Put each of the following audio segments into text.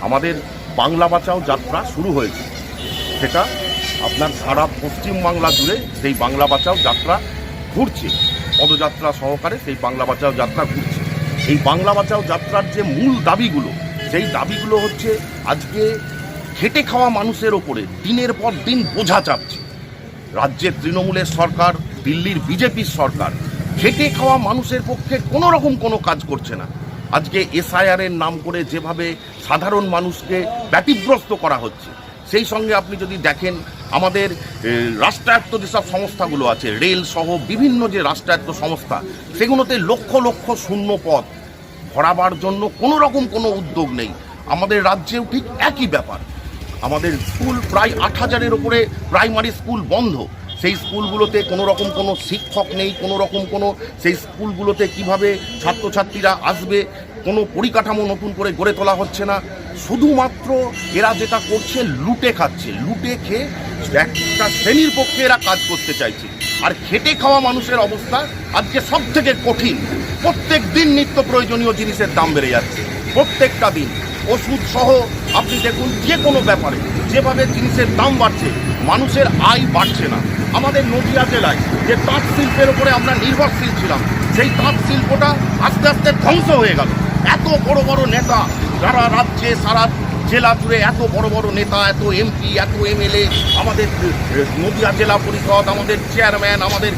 আমাদের বাংলা বাঁচাও যাত্রা শুরু হয়েছে। সেটা আপনার সারা পশ্চিম বাংলা জুড়ে সেই বাংলা বাঁচাও যাত্রা ঘুরছে। পদযাত্রা সহকারে সেই বাংলা বাঁচাও যাত্রা ঘুরছে। এই বাংলা বাঁচাও যাত্রার যে মূল দাবিগুলো, সেই দাবিগুলো হচ্ছে আজকে খেটে খাওয়া মানুষের ওপরে দিনের পর দিন বোঝা চাপছে। রাজ্যের তৃণমূলের সরকার, দিল্লির বিজেপির সরকার, খেটে খাওয়া মানুষের পক্ষে কোনো রকম কোনো কাজ করছে না। আজকে এসআইআর এর নাম করে যেভাবে সাধারণ মানুষকে ব্যতিগ্রস্ত করা হচ্ছে, সেই সঙ্গে আপনি যদি দেখেন আমাদের রাষ্ট্রায়ত্ত যেসব সংস্থাগুলো আছে, রেল সহ বিভিন্ন যে রাষ্ট্রায়ত্ত সংস্থা, সেগুলোতে লক্ষ লক্ষ শূন্য পদ ভরাবার জন্য কোনো রকম কোনো উদ্যোগ নেই। আমাদের রাজ্যেও ঠিক একই ব্যাপার। আমাদের স্কুল প্রায় আট হাজারের উপরে প্রাইমারি স্কুল বন্ধ। সেই স্কুলগুলোতে কোনো রকম কোনো শিক্ষক নেই, কোনো রকম কোনো সেই স্কুলগুলোতে কীভাবে ছাত্রছাত্রীরা আসবে, কোনো পরিকাঠামো নতুন করে গড়ে তোলা হচ্ছে না। শুধুমাত্র এরা যেটা করছে, লুটে খাচ্ছে। লুটে খেয়ে একটা শ্রেণির পক্ষে এরা কাজ করতে চাইছে। আর খেটে খাওয়া মানুষের অবস্থা আজকে সব থেকে কঠিন। প্রত্যেক দিন নিত্য প্রয়োজনীয় জিনিসের দাম বেড়ে যাচ্ছে। প্রত্যেকটা দিন। ওষুধ সহ আপনি দেখুন যে কোনো ব্যাপারে যেভাবে জিনিসের দাম বাড়ছে, মানুষের আয় বাড়ছে না। আমাদের নদীয়া জেলায় যে তাঁত শিল্পের উপরে আমরা নির্ভরশীল ছিলাম, সেই তাঁত শিল্পটা আস্তে আস্তে ধ্বংস হয়ে গেল। এত বড় বড় নেতা যারা রাজ্যে, সারা জেলা জুড়ে এত বড় বড় নেতা, এত এমপি, এত এমএলএ, আমাদের নদীয়া জেলা পরিষদ, আমাদের চেয়ারম্যান, আমাদের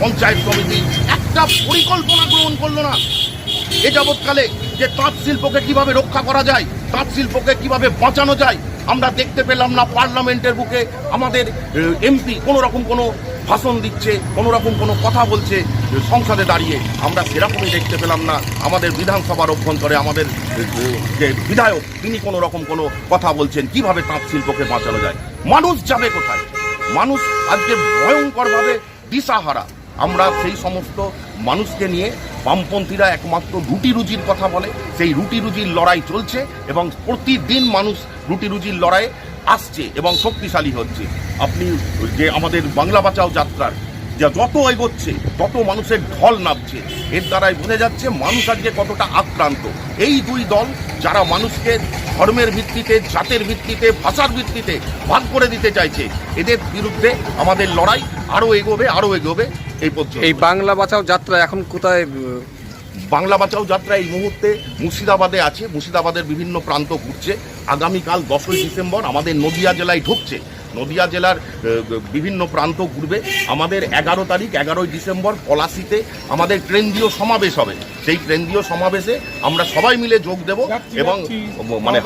পঞ্চায়েত সমিতি, একটা পরিকল্পনা গ্রহণ করল না। এ যাবৎকালে যে তাঁত শিল্পকে কীভাবে রক্ষা করা যায় তাঁত শিল্পকে কীভাবে বাঁচানো যায়, আমরা দেখতে পেলাম না পার্লামেন্টের বুকে আমাদের এমপি কোনো রকম কোনো ভাষণ দিচ্ছে কোনো রকম কোনো কথা বলছে সংসদে দাঁড়িয়ে। আমরা সেরকমই দেখতে পেলাম না আমাদের বিধানসভার অভ্যন্তরে আমাদের যে বিধায়ক, তিনি কোনো রকম কোনো কথা বলছেন, কীভাবে তাঁত শিল্পকে বাঁচানো যায়। মানুষ যাবে কোথায়? মানুষ আজকে ভয়ঙ্করভাবে দিশাহারা। আমরা সেই সমস্ত মানুষকে নিয়ে বামপন্থীরা একমাত্র রুটি রুজির কথা বলে। সেই রুটি রুজির লড়াই চলছে এবং প্রতিদিন মানুষ রুটি রুজির লড়াই আসছে এবং শক্তিশালী হচ্ছে। আপনি যে আমাদের বাংলা বাঁচাও যাত্রার যা যত এগোচ্ছে তত মানুষের ঢল নামছে। এর দ্বারাই বোঝা যাচ্ছে মানুষ আজকে কতটা আক্রান্ত। এই দুই দল যারা মানুষকে ধর্মের ভিত্তিতে জাতের ভিত্তিতে ভাষার ভিত্তিতে ভাগ করে দিতে চাইছে এদের বিরুদ্ধে আমাদের লড়াই আরও এগোবে আরও এগোবে এই পর্যন্ত। এই বাংলা বাঁচাও যাত্রা এখন কোথায় বাংলা বাঁচাও যাত্রা এই মুহূর্তে মুর্শিদাবাদে আছে। মুর্শিদাবাদের বিভিন্ন প্রান্ত ঘুরছে। আগামীকাল দশই ডিসেম্বর আমাদের নদিয়া জেলায় ঢুকছে। নদিয়া জেলার বিভিন্ন প্রান্ত ঘুরবে। আমাদের এগারো তারিখ এগারোই ডিসেম্বর পলাশিতে আমাদের কেন্দ্রীয় সমাবেশ হবে। সেই কেন্দ্রীয় সমাবেশে আমরা সবাই মিলে যোগ দেব এবং মানে